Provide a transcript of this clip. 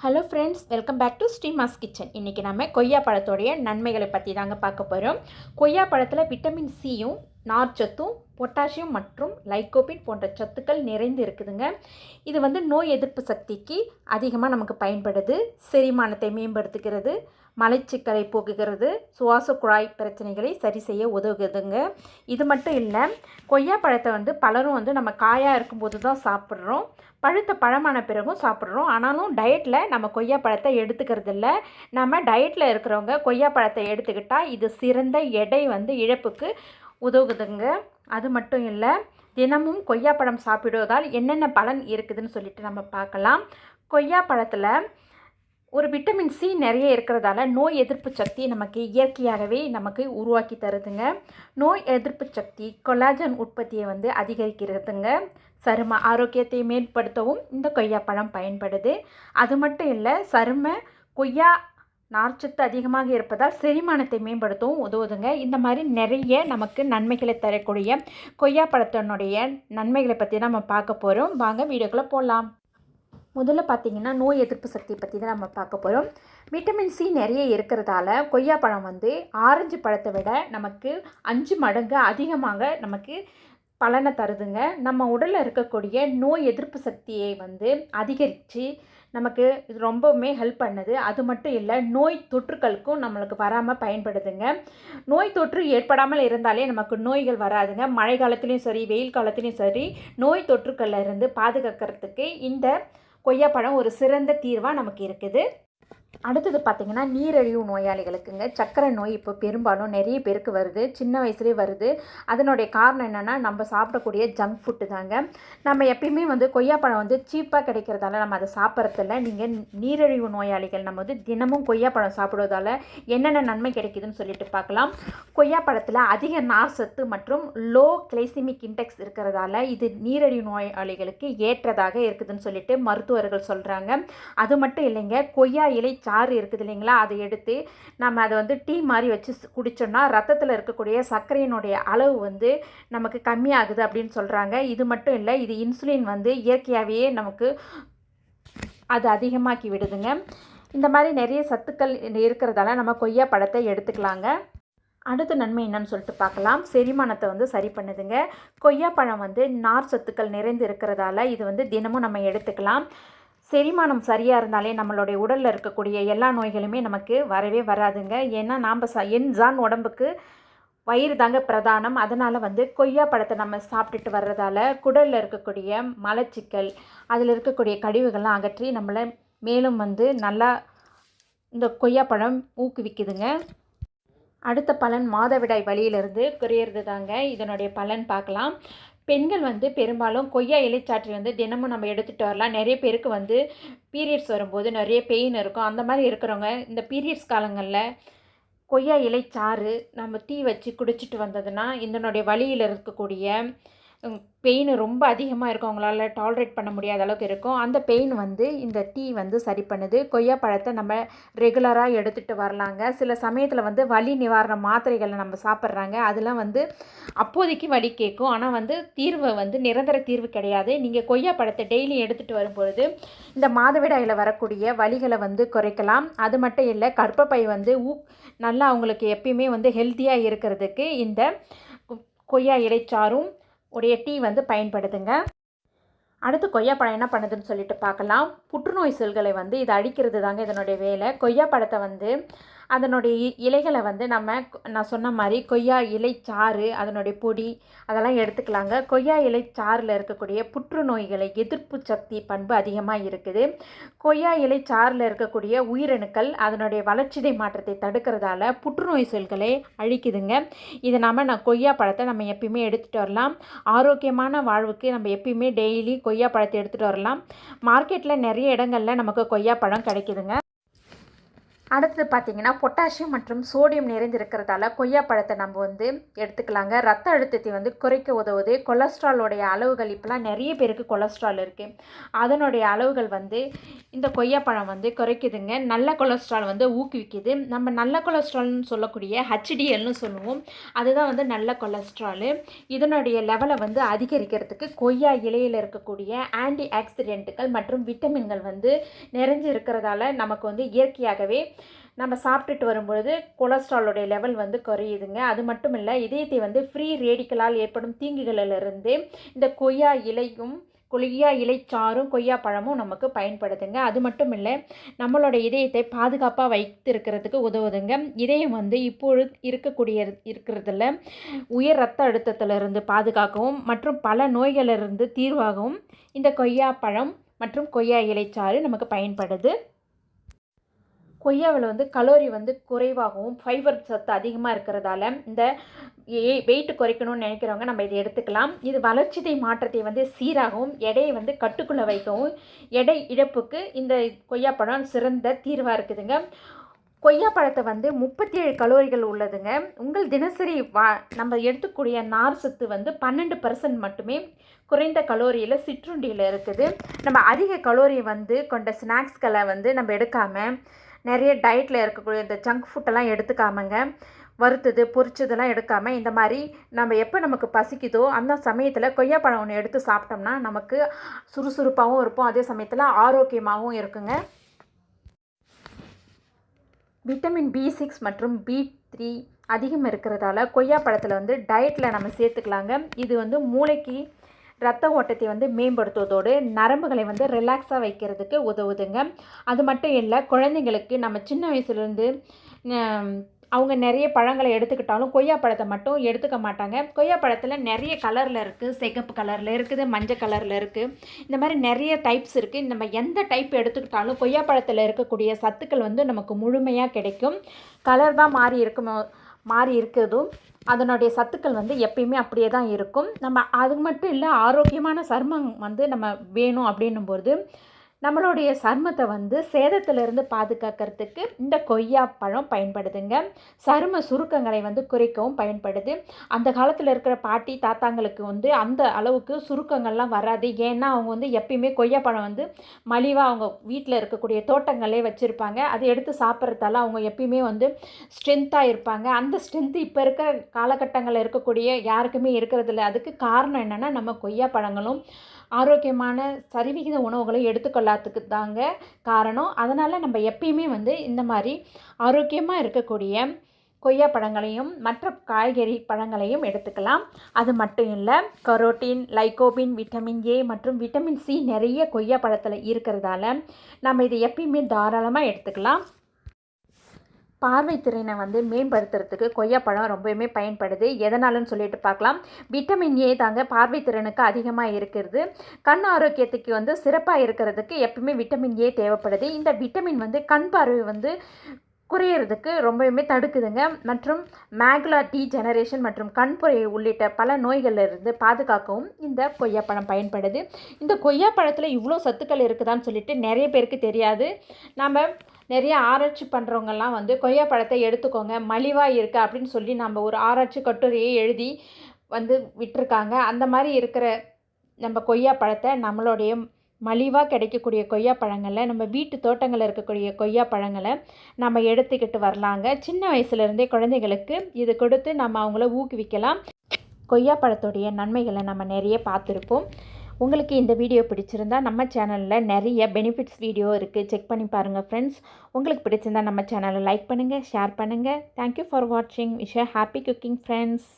Hello friends welcome back to Srima's kitchen இன்றைக்கி நம்ம கொய்யா பழத்தோடைய நன்மைகளை பற்றி தாங்க பார்க்க போகிறோம் கொய்யா பழத்தில் விட்டமின் சியும் நார்ச்சத்தும் பொட்டாசியம் மற்றும் லைக்கோபின் போன்ற சத்துக்கள் நிறைந்து இருக்குதுங்க. இது வந்து நோய் எதிர்ப்பு சக்திக்கு அதிகமாக நமக்கு பயன்படுது. செரிமானத்தை மேம்படுத்துகிறது. மலைச்சிக்கலை போக்குகிறது. சுவாச குழாய் பிரச்சனைகளை சரி செய்ய உதவுகிறதுங்க இது மட்டும் இல்லை கொய்யா பழத்தை வந்து பலரும் வந்து நம்ம காயாக இருக்கும்போது தான் சாப்பிட்றோம். பழுத்த பழமான பிறகும் சாப்பிட்றோம். ஆனாலும் டயட்டில் நம்ம கொய்யா பழத்தை எடுத்துக்கிறது இல்லை. நம்ம டயட்டில் இருக்கிறவங்க கொய்யா பழத்தை எடுத்துக்கிட்டால் இது சிறந்த எடை வந்து இழப்புக்கு உதவுதுங்க. அது மட்டும் இல்லை தினமும் கொய்யா பழம் சாப்பிடுவதால் என்னென்ன பலன் இருக்குதுன்னு சொல்லிட்டு நம்ம பார்க்கலாம். கொய்யா பழத்தில் ஒரு விட்டமின் சி நிறைய இருக்கிறதால நோய் எதிர்ப்பு சக்தி நமக்கு இயற்கையாகவே நமக்கு உருவாக்கி தருதுங்க. நோய் எதிர்ப்பு சக்தி கொலாஜன் உற்பத்தியை வந்து அதிகரிக்கிறதுங்க. சரும ஆரோக்கியத்தை மேம்படுத்தவும் இந்த கொய்யாப்பழம் பயன்படுது. அது மட்டும் இல்லை சரும கொய்யா நார்ச்சத்து அதிகமாக இருப்பதால் செரிமானத்தை மேம்படுத்தவும் உதவுதுங்க. இந்த மாதிரி நிறைய நமக்கு நன்மைகளை தரக்கூடிய கொய்யா பழத்தினுடைய நன்மைகளை பற்றி நம்ம பார்க்க போகிறோம் வாங்க வீடியோக்குள்ளே போகலாம் முதல்ல பார்த்தீங்கன்னா நோய் எதிர்ப்பு சக்தி பற்றி தான் நம்ம பார்க்க போகிறோம் விட்டமின் சி நிறைய இருக்கிறதால கொய்யா பழம் வந்து ஆரஞ்சு பழத்தை விட நமக்கு அஞ்சு மடங்கு அதிகமாக நமக்கு பலனை தருதுங்க. நம்ம உடலில் இருக்கக்கூடிய நோய் எதிர்ப்பு சக்தியை வந்து அதிகரித்து நமக்கு இது ரொம்பவுமே ஹெல்ப் பண்ணுது. அது மட்டும் இல்லை நோய் தொற்றுக்களுக்கும் நம்மளுக்கு வராமல் பயன்படுதுங்க. நோய் தொற்று ஏற்படாமல் இருந்தாலே நமக்கு நோய்கள் வராதுங்க. மழை காலத்துலேயும் சரி வெயில் காலத்துலேயும் சரி நோய் தொற்றுக்களில் இருந்து பாதுகாக்கிறதுக்கு இந்த கொய்யாப்பழம் ஒரு சிறந்த தீர்வாக நமக்கு இருக்குது. அடுத்தது பார்த்திங்கன்னா நீரழிவு நோயாளிகளுக்குங்க. சர்க்கரை நோய் இப்போ பெரும்பாலும் நிறைய பேருக்கு வருது. சின்ன வயசுலேயே வருது. அதனுடைய காரணம் என்னென்னா நம்ம சாப்பிடக்கூடிய ஜங்க் ஃபுட்டு தாங்க. நம்ம எப்பயுமே வந்து கொய்யாப்பழம் வந்து சீப்பாக கிடைக்கிறதால நம்ம அதை சாப்பிட்றதில்ல. நீங்கள் நீரழிவு நோயாளிகள் நம்ம வந்து தினமும் கொய்யாப்பழம் சாப்பிடுவதால் என்னென்ன நன்மை கிடைக்குதுன்னு சொல்லிட்டு பார்க்கலாம். கொய்யாப்பழத்தில் அதிக நார் சத்து மற்றும் லோ கிளைசிமிக் இன்டெக்ஸ் இருக்கிறதால இது நீரழிவு நோயாளிகளுக்கு ஏற்றதாக இருக்குதுன்னு சொல்லிட்டு மருத்துவர்கள் சொல்கிறாங்க அது மட்டும் இல்லைங்க கொய்யா இலை சாறு இருக்குது இல்லைங்களா? அதை எடுத்து நம்ம அதை வந்து டீ மாதிரி வச்சு குடித்தோம்னா ரத்தத்தில் இருக்கக்கூடிய சர்க்கரையினுடைய அளவு வந்து நமக்கு கம்மியாகுது அப்படின்னு சொல்கிறாங்க இது மட்டும் இல்லை இது இன்சுலின் வந்து இயற்கையாகவே நமக்கு அது அதிகமாக்கி விடுதுங்க. இந்த மாதிரி நிறைய சத்துக்கள் இருக்கிறதால நம்ம கொய்யா பழத்தை எடுத்துக்கலாங்க. அடுத்த நன்மை என்னன்னு சொல்லிட்டு பார்க்கலாம். செரிமானத்தை வந்து சரி பண்ணுதுங்க. கொய்யாப்பழம் வந்து நார் சத்துக்கள் நிறைந்து இருக்கிறதால இது வந்து தினமும் நம்ம எடுத்துக்கலாம். செரிமானம் சரியாக இருந்தாலே நம்மளுடைய உடலில் இருக்கக்கூடிய எல்லா நோய்களுமே நமக்கு வரவே வராதுங்க. ஏன்னா நாம் ச என்ஜான் உடம்புக்கு வயிறு தாங்க பிரதானம். அதனால் வந்து கொய்யா பழத்தை நம்ம சாப்பிட்டுட்டு வர்றதால குடலில் இருக்கக்கூடிய மலச்சிக்கல் அதில் இருக்கக்கூடிய கழிவுகள்லாம் அகற்றி நம்மளை மேலும் வந்து நல்லா இந்த கொய்யாப்பழம் ஊக்குவிக்குதுங்க. அடுத்த பலன் மாதவிடாய் வழியிலிருந்து குறையிறது தாங்க இதனுடைய பலன் பார்க்கலாம். பெண்கள் வந்து பெரும்பாலும் கொய்யா இலைச்சாற்றை வந்து தினமும் நம்ம எடுத்துகிட்டு வரலாம். நிறைய பேருக்கு வந்து பீரியட்ஸ் வரும்போது நிறைய பெயின் இருக்கும். அந்த மாதிரி இருக்கிறவங்க இந்த பீரியட்ஸ் காலங்களில் கொய்யா இலைச்சாறு நம்ம டீ வச்சு குடிச்சிட்டு வந்ததுன்னா இதனுடைய வழியில் இருக்கக்கூடிய பெயின் ரொம்ப அதிகமாக இருக்கும். அவங்களால டாலரேட் பண்ண முடியாத அளவுக்கு இருக்கும். அந்த பெயின் வந்து இந்த டீ வந்து சரி பண்ணுது. கொய்யா பழத்தை நம்ம ரெகுலராக எடுத்துகிட்டு வரலாங்க. சில சமயத்தில் வந்து வலி நிவாரண மாத்திரைகளை நம்ம சாப்பிட்றாங்க. அதெல்லாம் வந்து அப்போதைக்கு வலி கேட்கும். ஆனால் வந்து தீர்வு வந்து நிரந்தர தீர்வு கிடையாது. நீங்கள் கொய்யா பழத்தை டெய்லி எடுத்துகிட்டு வரும்பொழுது இந்த மாதவிடாயில் வரக்கூடிய வலிகளை வந்து குறைக்கலாம். அது மட்டும் இல்லை கர்ப்பப்பை வந்து ஊ நல்லா அவங்களுக்கு எப்பயுமே வந்து ஹெல்த்தியாக இருக்கிறதுக்கு இந்த கொய்யா இலைச்சாரும் உடைய டீ வந்து பயன்படுத்துங்க. அடுத்து கொய்யாப்பழம் என்ன பண்ணுதுன்னு சொல்லிட்டு பார்க்கலாம். புற்றுநோய் செல்களை வந்து இது அழிக்கிறது தாங்க இதனுடைய வேலை. கொய்யாப்பழத்தை வந்து அதனுடைய இலைகளை வந்து நம்ம நான் சொன்ன மாதிரி கொய்யா இலை சாறு அதனுடைய பொடி அதெல்லாம் எடுத்துக்கலாங்க. கொய்யா இலை சாறில் இருக்கக்கூடிய புற்றுநோய்களை எதிர்ப்பு சக்தி பண்பு அதிகமாக இருக்குது. கொய்யா இலை சாறில் இருக்கக்கூடிய உயிரணுக்கள் அதனுடைய வளர்ச்சிதை மாற்றத்தை தடுக்கிறதால புற்றுநோய் செல்களை அழிக்குதுங்க. இதை நம்ம நான் கொய்யா பழத்தை நம்ம எப்பயுமே எடுத்துகிட்டு வரலாம். ஆரோக்கியமான வாழ்வுக்கு நம்ம எப்பயுமே டெய்லி கொய்யா பழத்தை எடுத்துகிட்டு வரலாம். மார்க்கெட்டில் நிறைய இடங்களில் நமக்கு கொய்யா பழம் கிடைக்குதுங்க. அடுத்தது பார்த்திங்கன்னா பொட்டாசியம் மற்றும் சோடியம் நிறைந்திருக்கிறதால கொய்யா பழத்தை நம்ம வந்து எடுத்துக்கலாங்க. ரத்த அழுத்தத்தை வந்து குறைக்க உதவுது. கொலஸ்ட்ராலோடைய அளவுகள் இப்போலாம் நிறைய பேருக்கு கொலஸ்ட்ரால் இருக்குது அதனுடைய அளவுகள் வந்து இந்த கொய்யா பழம் வந்து குறைக்குதுங்க. நல்ல கொலஸ்ட்ரால் வந்து ஊக்குவிக்குது. நம்ம நல்ல கொலஸ்ட்ரால்னு சொல்லக்கூடிய ஹெச்டிஎல்னு சொல்லுவோம். அதுதான் வந்து நல்ல கொலஸ்ட்ராலு இதனுடைய லெவலை வந்து அதிகரிக்கிறதுக்கு கொய்யா இலையில் இருக்கக்கூடிய ஆன்டி ஆக்சிடென்ட்டுகள் மற்றும் விட்டமின்கள் வந்து நிறைஞ்சு இருக்கிறதால நமக்கு வந்து இயற்கையாகவே நம்ம சாப்பிட்டுட்டு வரும்பொழுது கொலஸ்ட்ராலோடைய லெவல் வந்து குறையுதுங்க. அது மட்டும் இல்லை இதயத்தை வந்து ஃப்ரீ ரேடிக்கலால் ஏற்படும் தீங்குகளிலிருந்து இந்த கொய்யா இலையும் கொய்யா இலைச்சாறும் கொய்யா பழமும் நமக்கு பயன்படுதுங்க. அது மட்டும் இல்லை நம்மளோட இதயத்தை பாதுகாப்பாக வைத்திருக்கிறதுக்கு உதவுதுங்க. இதயம் வந்து இப்பொழுது இருக்கக்கூடிய இருக்கிறதுல உயர் ரத்த அழுத்தத்திலிருந்து பாதுகாக்கவும் மற்றும் பல நோய்களிலிருந்து தீர்வாகவும் இந்த கொய்யா பழம் மற்றும் கொய்யா இலைச்சாறு நமக்கு பயன்படுது. கொய்யாவில் வந்து கலோரி வந்து குறைவாகவும் ஃபைபர் சத்து அதிகமாக இருக்கிறதால இந்த வெயிட் குறைக்கணும்னு நினைக்கிறவங்க நம்ம இதை எடுத்துக்கலாம். இது வளர்ச்சிதை மாற்றத்தை வந்து சீராகவும் எடையை வந்து கட்டுக்குள்ளே வைக்கவும் எடை இழப்புக்கு இந்த கொய்யாப்பழம் சிறந்த தீர்வாக இருக்குதுங்க. கொய்யா பழத்தை வந்து முப்பத்தி ஏழு கலோரிகள் உள்ளதுங்க. உங்கள் தினசரி வா நம்ம எடுத்துக்கூடிய நார் சத்து வந்து பன்னெண்டு பர்சன்ட் மட்டுமே குறைந்த கலோரியில் சிற்றுண்டியில் இருக்குது. நம்ம அதிக கலோரி வந்து கொண்ட ஸ்நாக்ஸ்களை வந்து நம்ம எடுக்காமல் நிறைய டயட்டில் இருக்கக்கூடிய இந்த ஜங்க் ஃபுட்டெல்லாம் எடுத்துக்காமங்க வறுத்தது பொரிச்சதெல்லாம் எடுக்காமல் இந்த மாதிரி நம்ம எப்போ நமக்கு பசிக்குதோ அந்த சமயத்தில் கொய்யாப்பழம் ஒன்று எடுத்து சாப்பிட்டோம்னா நமக்கு சுறுசுறுப்பாகவும் இருப்போம் அதே சமயத்தில் ஆரோக்கியமாகவும் இருக்குங்க. விட்டமின் பி சிக்ஸ் மற்றும் பி த்ரீ அதிகம் இருக்கிறதால கொய்யா பழத்தில் வந்து டயட்டில் நம்ம சேர்த்துக்கலாங்க. இது வந்து மூளைக்கு ரத்த ஓட்டத்தை வந்து மேம்படுத்துவதோடு நரம்புகளை வந்து ரிலாக்ஸாக வைக்கிறதுக்கு உதவுதுங்க. அது மட்டும் இல்லை குழந்தைங்களுக்கு நம்ம சின்ன வயசுலேருந்து அவங்க நிறைய பழங்களை எடுத்துக்கிட்டாலும் கொய்யா பழத்தை மட்டும் எடுத்துக்க மாட்டாங்க. கொய்யா பழத்தில் நிறைய கலரில் இருக்குது சிகப்பு கலரில் இருக்குது மஞ்சள் கலரில் இருக்குது இந்த மாதிரி நிறைய டைப்ஸ் இருக்குது நம்ம எந்த டைப் எடுத்துக்கிட்டாலும் கொய்யா பழத்தில் இருக்கக்கூடிய சத்துக்கள் வந்து நமக்கு முழுமையாக கிடைக்கும். கலர் தான் மாறி இருக்கும் மாறி இருக்கிறதும். அதனுடைய சத்துக்கள் வந்து எப்பயுமே அப்படியே தான் இருக்கும். நம்ம அது மட்டும் இல்லை ஆரோக்கியமான சர்மம் வந்து நம்ம வேணும் அப்படின்னும்போது நம்மளுடைய சருமத்தை வந்து சேதத்திலிருந்து பாதுகாக்கிறதுக்கு இந்த கொய்யா பழம் பயன்படுதுங்க. சரும சுருக்கங்களை வந்து குறைக்கவும் பயன்படுது. அந்த காலத்தில் இருக்கிற பாட்டி தாத்தாங்களுக்கு வந்து அந்த அளவுக்கு சுருக்கங்கள்லாம் வராது. ஏன்னா அவங்க வந்து எப்பயுமே கொய்யா பழம் வந்து மலிவாக அவங்க வீட்டில் இருக்கக்கூடிய தோட்டங்களே வச்சுருப்பாங்க. அதை எடுத்து சாப்பிட்றதால அவங்க எப்பயுமே வந்து ஸ்ட்ரென்த்தாக இருப்பாங்க. அந்த ஸ்ட்ரென்த்து இப்போ இருக்கிற காலகட்டங்களில் இருக்கக்கூடிய யாருக்குமே இருக்கிறதில்ல. அதுக்கு காரணம் என்னென்னா நம்ம கொய்யா பழங்களும் ஆரோக்கியமான சரிவிகித உணவுகளை எடுத்துக்கொள்ளாததுக்கு தாங்க காரணம். அதனால் நம்ம எப்பயுமே வந்து இந்த மாதிரி ஆரோக்கியமாக இருக்கக்கூடிய கொய்யா பழங்களையும் மற்ற காய்கறி பழங்களையும் எடுத்துக்கலாம். அது மட்டும் இல்லை கரோட்டின் லைகோபின் விட்டமின் ஏ மற்றும் விட்டமின் சி நிறைய கொய்யா பழத்தில் இருக்கிறதால நம்ம இதை எப்பயுமே தாராளமாக எடுத்துக்கலாம். பார்வைத்திறனை வந்து மேம்படுத்துறதுக்கு கொய்யாப்பழம் ரொம்பவுமே பயன்படுது. எதனாலன்னு சொல்லிட்டு பார்க்கலாம். விட்டமின் ஏ தாங்க பார்வைத்திறனுக்கு அதிகமாக இருக்கிறது. கண் ஆரோக்கியத்துக்கு வந்து சிறப்பாக இருக்கிறதுக்கு எப்பவுமே விட்டமின் ஏ தேவைப்படுது. இந்த விட்டமின் வந்து கண் பார்வை வந்து குறையிறதுக்கு ரொம்பவுமே தடுக்குதுங்க. மற்றும் மேக்லா டி ஜெனரேஷன் மற்றும் கண்புரை உள்ளிட்ட பல நோய்களிலிருந்து பாதுகாக்கவும் இந்த கொய்யாப்பழம் பயன்படுது. இந்த கொய்யாப்பழத்தில் இவ்வளோ சத்துக்கள் இருக்குதான்னு சொல்லிட்டு நிறைய பேருக்கு தெரியாது. நம்ம நிறைய ஆராய்ச்சி பண்ணுறவங்கெல்லாம் வந்து கொய்யா பழத்தை எடுத்துக்கோங்க மலிவாக இருக்குது அப்படின்னு சொல்லி நம்ம ஒரு ஆராய்ச்சி கட்டுரையை எழுதி வந்து விட்டுருக்காங்க. அந்த மாதிரி இருக்கிற நம்ம கொய்யா பழத்தை நம்மளுடைய மலிவாக கிடைக்கக்கூடிய கொய்யா பழங்களை நம்ம வீட்டு தோட்டங்களில் இருக்கக்கூடிய கொய்யா பழங்களை நம்ம எடுத்துக்கிட்டு வரலாங்க. சின்ன வயசுலேருந்தே குழந்தைகளுக்கு இது கொடுத்து நம்ம அவங்கள ஊக்குவிக்கலாம். கொய்யா பழத்துடைய நன்மைகளை நம்ம நிறைய பார்த்துருப்போம். உங்களுக்கு இந்த வீடியோ பிடிச்சிருந்தா நம்ம சேனலில் நிறைய பெனிஃபிட்ஸ் வீடியோ இருக்குது செக் பண்ணி பாருங்கள் ஃப்ரெண்ட்ஸ் உங்களுக்கு பிடிச்சிருந்தா நம்ம சேனலை லைக் பண்ணுங்கள் ஷேர் பண்ணுங்கள் தேங்க்யூ ஃபார் வாட்சிங் விஷ் ஹாப்பி குக்கிங் ஃப்ரெண்ட்ஸ்